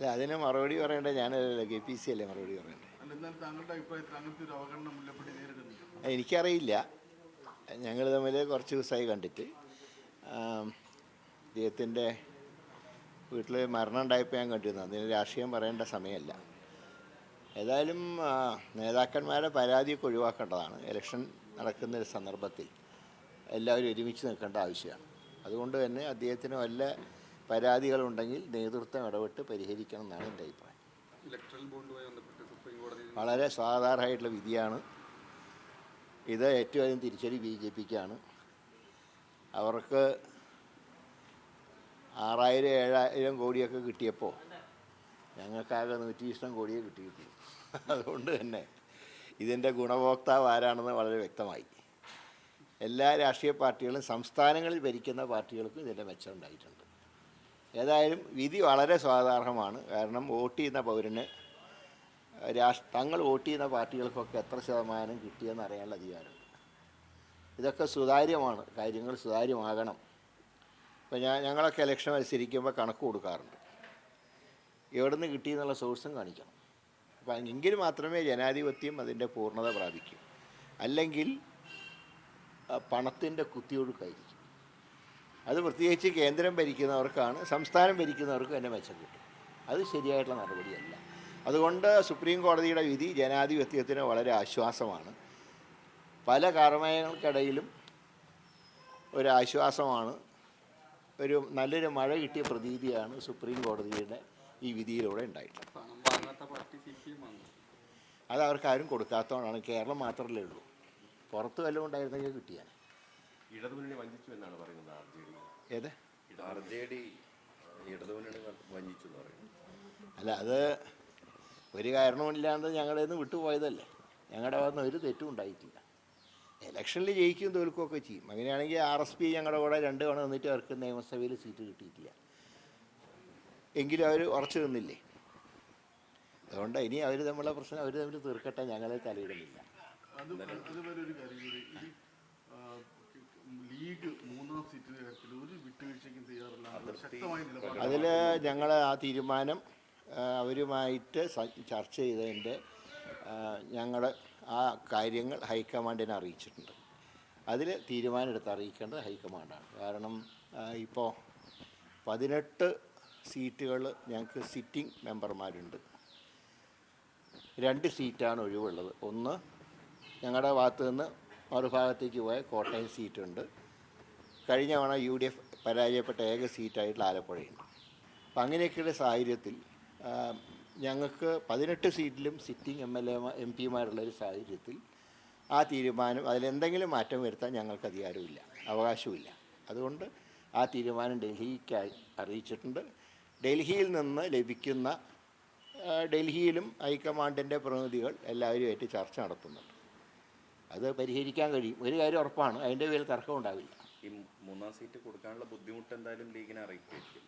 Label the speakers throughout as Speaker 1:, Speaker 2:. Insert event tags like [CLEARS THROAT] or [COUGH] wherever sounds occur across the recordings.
Speaker 1: അല്ല അതിന് മറുപടി പറയണ്ടേ? ഞാനല്ലല്ലോ കെ പി സി അല്ലേ മറുപടി പറയണ്ടേ? എനിക്കറിയില്ല. ഞങ്ങൾ തമ്മിൽ കുറച്ച് ദിവസമായി കണ്ടിട്ട്. അദ്ദേഹത്തിന്റെ വീട്ടിൽ മരണം ഉണ്ടായപ്പോൾ ഞാൻ കണ്ടിരുന്നു. അതിന് രാഷ്ട്രീയം പറയേണ്ട സമയമല്ല. ഏതായാലും നേതാക്കന്മാരുടെ നേതാക്കന്മാരെ പരാതിയൊക്കെ ഒഴിവാക്കേണ്ടതാണ്. ഇലക്ഷൻ നടക്കുന്ന ഒരു സന്ദർഭത്തിൽ എല്ലാവരും ഒരുമിച്ച് നിൽക്കേണ്ട ആവശ്യമാണ്. അതുകൊണ്ട് തന്നെ അദ്ദേഹത്തിന് വല്ല പരാതികളുണ്ടെങ്കിൽ നേതൃത്വം ഇടപെട്ട് പരിഹരിക്കണം എന്നാണ് എന്റെ അഭിപ്രായം. വളരെ സാധാരണമായിട്ടുള്ള വിധിയാണ്. ഇത് ഏറ്റവും അധികം തിരിച്ചടി ബി ജെ പിക്കാണ് അവർക്ക് ആറായിരം ഏഴായിരം കോടിയൊക്കെ കിട്ടിയപ്പോൾ ഞങ്ങൾക്കാകെ നൂറ്റി ഇഷ്ടം കോടിയേ കിട്ടിയിട്ടുള്ളൂ. അതുകൊണ്ട് തന്നെ ഇതിന്റെ ഗുണഭോക്താവ് ആരാണെന്ന് വളരെ വ്യക്തമായി. എല്ലാ രാഷ്ട്രീയ പാർട്ടികളും സംസ്ഥാനങ്ങളിൽ ഭരിക്കുന്ന പാർട്ടികൾക്കും ഇതിന്റെ മെച്ചം ഉണ്ടായിട്ടുണ്ട്. ഏതായാലും വിധി വളരെ സ്വാധാർഹമാണ്. കാരണം വോട്ട് ചെയ്യുന്ന പൗരന് രാഷ്ട്ര തങ്ങൾ വോട്ട് ചെയ്യുന്ന പാർട്ടികൾക്കൊക്കെ എത്ര ശതമാനം കിട്ടിയെന്ന് അറിയാനുള്ള അധികാരമുണ്ട് ഇതൊക്കെ സുതാര്യമാണ്. കാര്യങ്ങൾ സുതാര്യമാകണം. ഇപ്പോൾ ഞാൻ ഞങ്ങളൊക്കെ ഇലക്ഷൻ മത്സരിക്കുമ്പോൾ കണക്ക് കൊടുക്കാറുണ്ട്. എവിടെ നിന്ന് കിട്ടി എന്നുള്ള സോഴ്സും കാണിക്കണം. അപ്പം എങ്കിൽ മാത്രമേ ജനാധിപത്യം അതിന്റെ പൂർണത പ്രാപിക്കൂ. അല്ലെങ്കിൽ പണത്തിന്റെ കുത്തിയൊഴുക്കായിരിക്കും. അത് പ്രത്യേകിച്ച് കേന്ദ്രം ഭരിക്കുന്നവർക്കാണ് സംസ്ഥാനം ഭരിക്കുന്നവർക്കും എന്നെ മെച്ചം കിട്ടും. അത് ശരിയായിട്ടുള്ള നടപടിയല്ല. അതുകൊണ്ട് സുപ്രീം കോടതിയുടെ വിധി ജനാധിപത്യത്തിന് വളരെ ആശ്വാസമാണ്. പല കാർമയങ്ങൾക്കിടയിലും ഒരു ആശ്വാസമാണ് ഒരു നല്ലൊരു മഴ കിട്ടിയ പ്രതീതിയാണ് സുപ്രീം കോടതിയുടെ ഈ വിധിയിലൂടെ ഉണ്ടായിട്ടുള്ളത്. അത് അവർക്ക് ആരും കൊടുക്കാത്തതുകൊണ്ടാണ് കേരളം മാത്രമല്ലേ ഉള്ളൂ. പുറത്ത് വല്ലതും ഉണ്ടായിരുന്നെങ്കിൽ കിട്ടിയാൽ
Speaker 2: ഇടതുമുന്നണി വഞ്ചിച്ചു എന്നാണ് പറയുന്നത് ആർ ജെ ഡി.
Speaker 1: ഏത്? അല്ല അത് ഒരു കാരണവുമില്ലാണ്ട് ഞങ്ങളുടെ നിന്ന് വിട്ടുപോയതല്ലേ ഞങ്ങളുടെ ഭാഗത്ത് ഒരു തെറ്റും ഉണ്ടായിട്ടില്ല. ഇലക്ഷനിൽ ജയിക്കും തോൽക്കുകയൊക്കെ ചെയ്യും. അങ്ങനെയാണെങ്കിൽ ആർ എസ് പി ഞങ്ങളുടെ കൂടെ രണ്ട് തവണ നിന്നിട്ട് അവർക്ക് നിയമസഭയിൽ സീറ്റ് കിട്ടിയിട്ടില്ല. എങ്കിലും അവർ ഉറച്ചു നിന്നില്ലേ അതുകൊണ്ട് ഇനി അവർ തമ്മിലുള്ള പ്രശ്നം അവർ തമ്മിൽ തീർക്കട്ടെ ഞങ്ങളെ തലയിടുന്നില്ല
Speaker 3: അതുപോലെ ഒരു കാര്യം കൂടി.
Speaker 1: അതിൽ ഞങ്ങൾ ആ തീരുമാനം അവരുമായിട്ട് ചർച്ച ചെയ്തതിന്റെ ഞങ്ങൾ ആ കാര്യങ്ങൾ ഹൈക്കമാൻഡിനെ അറിയിച്ചിട്ടുണ്ട്. അതിൽ തീരുമാനമെടുത്ത് അറിയിക്കേണ്ടത് ഹൈക്കമാൻഡാണ്. കാരണം ഇപ്പോൾ പതിനെട്ട് സീറ്റുകൾ ഞങ്ങൾക്ക് സിറ്റിംഗ് മെമ്പർമാരുണ്ട്. രണ്ട് സീറ്റാണ് ഒഴിവുള്ളത്. ഒന്ന് ഞങ്ങളുടെ ഭാഗത്ത് നിന്ന് മറുഭാഗത്തേക്ക് പോയ കോട്ടയം സീറ്റുണ്ട്. കഴിഞ്ഞ തവണ യു ഡി എഫ് പരാജയപ്പെട്ട ഏക സീറ്റായിട്ടുള്ള ആലപ്പുഴയുണ്ട് അപ്പം അങ്ങനെയൊക്കെയുള്ള സാഹചര്യത്തിൽ ഞങ്ങൾക്ക് പതിനെട്ട് സീറ്റിലും sitting M L A M പിമാരുള്ള ഒരു സാഹചര്യത്തിൽ ആ തീരുമാനം അതിലെന്തെങ്കിലും മാറ്റം വരുത്താൻ ഞങ്ങൾക്ക് അധികാരമില്ല അവകാശമില്ല അതുകൊണ്ട് ആ തീരുമാനം ഡൽഹിക്കായി അറിയിച്ചിട്ടുണ്ട്. ഡൽഹിയിൽ നിന്ന് ലഭിക്കുന്ന ഡൽഹിയിലും ഹൈക്കമാൻഡിന്റെ പ്രതിനിധികൾ എല്ലാവരുമായിട്ട് ചർച്ച നടത്തുന്നുണ്ട്. അത് പരിഹരിക്കാൻ കഴിയും. ഒരു കാര്യം ഉറപ്പാണ് അതിന്റെ പേരിൽ തർക്കം ഉണ്ടാവില്ല
Speaker 2: ഈ മൂന്നാം സീറ്റ് കൊടുക്കാനുള്ള ബുദ്ധിമുട്ട് എന്തായാലും ലീഗിനെ അറിയിക്കുകയായിരിക്കും.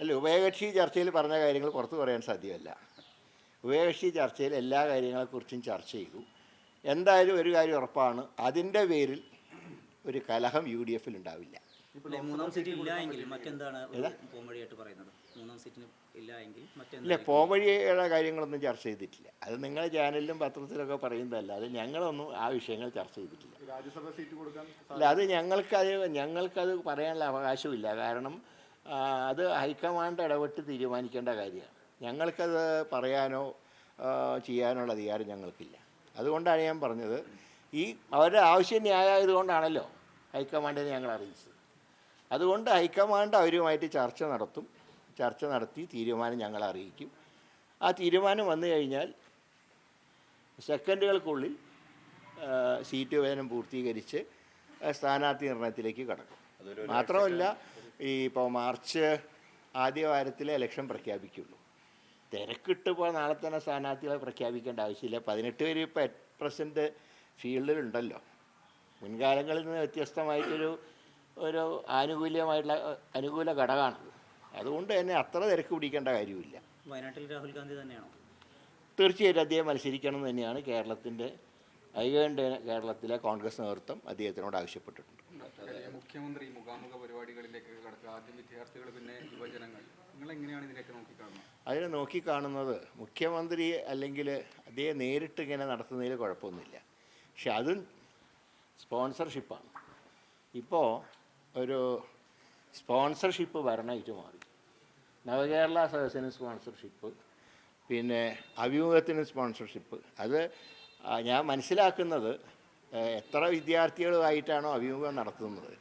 Speaker 1: അല്ല ഉഭയകക്ഷി ചർച്ചയിൽ പറഞ്ഞ കാര്യങ്ങൾ പുറത്തു പറയാൻ സാധ്യമല്ല. ഉഭയകക്ഷി ചർച്ചയിൽ എല്ലാ കാര്യങ്ങളെക്കുറിച്ചും ചർച്ച ചെയ്തു. എന്തായാലും ഒരു കാര്യം ഉറപ്പാണ് അതിന്റെ പേരിൽ ഒരു കലഹം യു ഡി എഫിൽ ഉണ്ടാവില്ല.
Speaker 4: മൂന്നാം സീറ്റ് ഇല്ല എങ്കിൽ മറ്റെന്താണ് പോംവഴിയായിട്ട് പറയുന്നത്? മൂന്നാം സീറ്റിന് ഇല്ല എങ്കിൽ
Speaker 1: ഇല്ല പോംവഴിയുടെ കാര്യങ്ങളൊന്നും ചർച്ച ചെയ്തിട്ടില്ല. അത് നിങ്ങളെ ചാനലിലും പത്രത്തിലൊക്കെ പറയുന്നതല്ല. അത് ഞങ്ങളൊന്നും ആ വിഷയങ്ങൾ ചർച്ച ചെയ്തിട്ടില്ല.
Speaker 3: രാജ്യസഭ സീറ്റ് കൊടുക്കാൻ
Speaker 1: അല്ല അത് ഞങ്ങൾക്കത് ഞങ്ങൾക്കത് പറയാനുള്ള അവകാശമില്ല. കാരണം അത് ഹൈക്കമാൻഡ് ഇടപെട്ട് തീരുമാനിക്കേണ്ട കാര്യമാണ്. ഞങ്ങൾക്കത് പറയാനോ ചെയ്യാനുള്ള അധികാരം ഞങ്ങൾക്കില്ല. അതുകൊണ്ടാണ് ഞാൻ പറഞ്ഞത്. ഈ അവരുടെ ആവശ്യം ന്യായമായതുകൊണ്ടാണല്ലോ ഹൈക്കമാൻഡിനെ ഞങ്ങൾ അറിയിച്ചത്. അതുകൊണ്ട് ഹൈക്കമാൻഡ് അവരുമായിട്ട് ചർച്ച നടത്തും. ചർച്ച നടത്തി തീരുമാനം ഞങ്ങൾ അറിയിക്കും. ആ തീരുമാനം വന്നു കഴിഞ്ഞാൽ സെക്കൻഡുകൾക്കുള്ളിൽ സീറ്റ് വിഭജനം പൂർത്തീകരിച്ച് സ്ഥാനാർത്ഥി നിർണയത്തിലേക്ക് കടക്കും. മാത്രമല്ല ഈ ഇപ്പോൾ മാർച്ച് ആദ്യ വാരത്തിലെ ഇലക്ഷൻ പ്രഖ്യാപിക്കുള്ളൂ. തിരക്കിട്ട് ഇപ്പോൾ നാളെ തന്നെ സ്ഥാനാർത്ഥികളെ പ്രഖ്യാപിക്കേണ്ട ആവശ്യമില്ല. പതിനെട്ട് പേര് ഇപ്പോൾ അറ്റ് പ്രസന്റ് ഫീൽഡിലുണ്ടല്ലോ മുൻകാലങ്ങളിൽ നിന്ന് വ്യത്യസ്തമായിട്ടൊരു ഒരു ആനുകൂല്യമായിട്ടുള്ള അനുകൂല ഘടകമാണ്. അതുകൊണ്ട് തന്നെ അത്ര തിരക്ക് പിടിക്കേണ്ട കാര്യമില്ല.
Speaker 4: വയനാട്ടിൽ രാഹുൽ ഗാന്ധി തന്നെയാണോ?
Speaker 1: തീർച്ചയായിട്ടും അദ്ദേഹം മത്സരിക്കണം എന്ന് തന്നെയാണ് കേരളത്തിന്റെ ഐകണ്ഠ്യ കേരളത്തിലെ കോൺഗ്രസ് നേതൃത്വം അദ്ദേഹത്തിനോട് ആവശ്യപ്പെട്ടിട്ടുണ്ട്.
Speaker 5: മുഖ്യമന്ത്രി മുഖാമുഖ പരിപാടികളിലേക്ക് കടക്കുക ആദ്യം വിദ്യാർത്ഥികൾ പിന്നെ യുവജനങ്ങൾ. നിങ്ങൾ എങ്ങനെയാണ് ഇതിനെയൊക്കെ നോക്കിക്കാണുന്നത്?
Speaker 1: അതിനെ നോക്കിക്കാണുന്നത് മുഖ്യമന്ത്രി അല്ലെങ്കിൽ അദ്ദേഹം നേരിട്ട് ഇങ്ങനെ നടത്തുന്നതിൽ കുഴപ്പമൊന്നുമില്ല. പക്ഷെ അതും സ്പോൺസർഷിപ്പാണ്. ഇപ്പോൾ ഒരു സ്പോൺസർഷിപ്പ് ഭരണമായിട്ട് മാറി. നവകേരള സദസ്സിന് സ്പോൺസർഷിപ്പ് പിന്നെ അഭിമുഖത്തിന് സ്പോൺസർഷിപ്പ്. അത് ഞാൻ മനസ്സിലാക്കുന്നത് എത്ര വിദ്യാർത്ഥികളുമായിട്ടാണോ അഭിമുഖം നടത്തുന്നത്.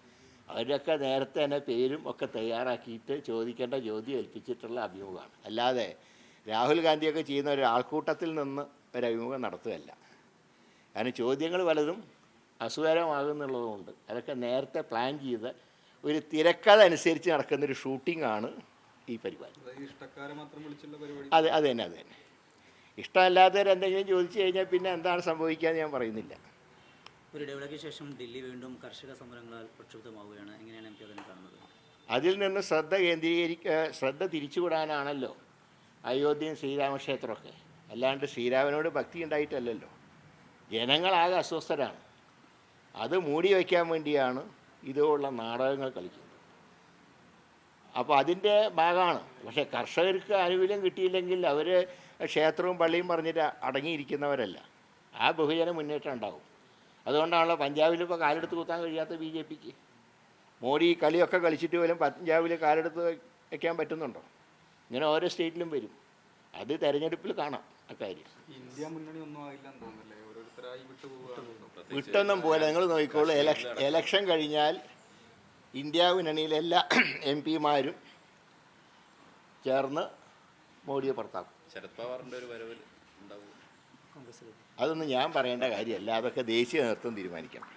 Speaker 1: അവരൊക്കെ നേരത്തെ തന്നെ പേരും ഒക്കെ തയ്യാറാക്കിയിട്ട് ചോദിക്കേണ്ട ചോദ്യം ഏൽപ്പിച്ചിട്ടുള്ള അഭിമുഖമാണ്. അല്ലാതെ രാഹുൽ ഗാന്ധിയൊക്കെ ചെയ്യുന്ന ഒരു ആൾക്കൂട്ടത്തിൽ നിന്ന് ഒരു അഭിമുഖം നടത്തുകയല്ല. കാരണം ചോദ്യങ്ങൾ പലതും അസുഖകരമാകുന്നുള്ളതുകൊണ്ട് അതൊക്കെ നേരത്തെ പ്ലാൻ ചെയ്ത ഒരു തിരക്കഥ അനുസരിച്ച് നടക്കുന്നൊരു ഷൂട്ടിംഗ് ആണ് ഈ പരിപാടി.
Speaker 5: അതായത് ഇഷ്ടക്കാരെ മാത്രം വിളിച്ചുള്ള പരിപാടി.
Speaker 1: അതെ അത് തന്നെ അത് തന്നെ. ഇഷ്ടമല്ലാത്തവർ എന്തെങ്കിലും ചോദിച്ചു കഴിഞ്ഞാൽ പിന്നെ എന്താണ് സംഭവിക്കുക ഞാൻ പറയുന്നില്ല.
Speaker 4: ഒരു ഇടവേളയ്ക്ക് ശേഷം ദില്ലി വീണ്ടും കർഷക സമരങ്ങളാൽ പ്രക്ഷുബ്ധമാവുകയാണ്. എങ്ങനെയാണ് എം പി അതിനെ കാണുന്നത്?
Speaker 1: അതിൽ നിന്ന് ശ്രദ്ധ കേന്ദ്രീകരിക്ക ശ്രദ്ധ തിരിച്ചുവിടാനാണല്ലോ അയോധ്യയും ശ്രീരാമക്ഷേത്രമൊക്കെ. അല്ലാണ്ട് ശ്രീരാമനോട് ഭക്തി ഉണ്ടായിട്ടല്ലല്ലോ. ജനങ്ങളാകെ അസ്വസ്ഥരാണ്. അത് മൂടി വയ്ക്കാൻ വേണ്ടിയാണ് ഇതുപോലുള്ള നാടകങ്ങൾ കളിക്കുന്നത്. അപ്പോൾ അതിന്റെ ഭാഗമാണ്. പക്ഷേ കർഷകർക്ക് ആനുകൂല്യം കിട്ടിയില്ലെങ്കിൽ അവർ ക്ഷേത്രവും പള്ളിയും പറഞ്ഞിട്ട് അടങ്ങിയിരിക്കുന്നവരല്ല. ആ ബഹുജന മുന്നേറ്റം ഉണ്ടാവും. അതുകൊണ്ടാണല്ലോ പഞ്ചാബിൽ ഇപ്പോൾ കാലെടുത്ത് കുത്താൻ കഴിയാത്ത ബി ജെ പിക്ക്. മോഡി കളിയൊക്കെ കളിച്ചിട്ട് പോലും പഞ്ചാബിൽ കാലെടുത്ത് വയ്ക്കാൻ പറ്റുന്നുണ്ടോ? ഇങ്ങനെ ഓരോ സ്റ്റേറ്റിലും വരും. അത് തെരഞ്ഞെടുപ്പിൽ കാണാം അക്കാര്യം
Speaker 5: ഇന്ത്യ മുന്നണി ഒന്നും ആയില്ല തോന്നുന്നല്ലേ?
Speaker 1: വിട്ടൊന്നും പോലെ നിങ്ങൾ നോക്കിക്കോളൂ. എലക്ഷൻ കഴിഞ്ഞാൽ ഇന്ത്യ മുന്നണിയിലെ എല്ലാ [CLEARS THROAT] എം പിമാരും ചേർന്ന് മോഡിയെ പുറത്താക്കും.
Speaker 2: ശരത് പവാറിന്റെ ഒരു വരവിൽ
Speaker 1: അതൊന്നും ഞാൻ പറയേണ്ട കാര്യമല്ല. അതൊക്കെ ദേശീയ നേതൃത്വം തീരുമാനിക്കണം.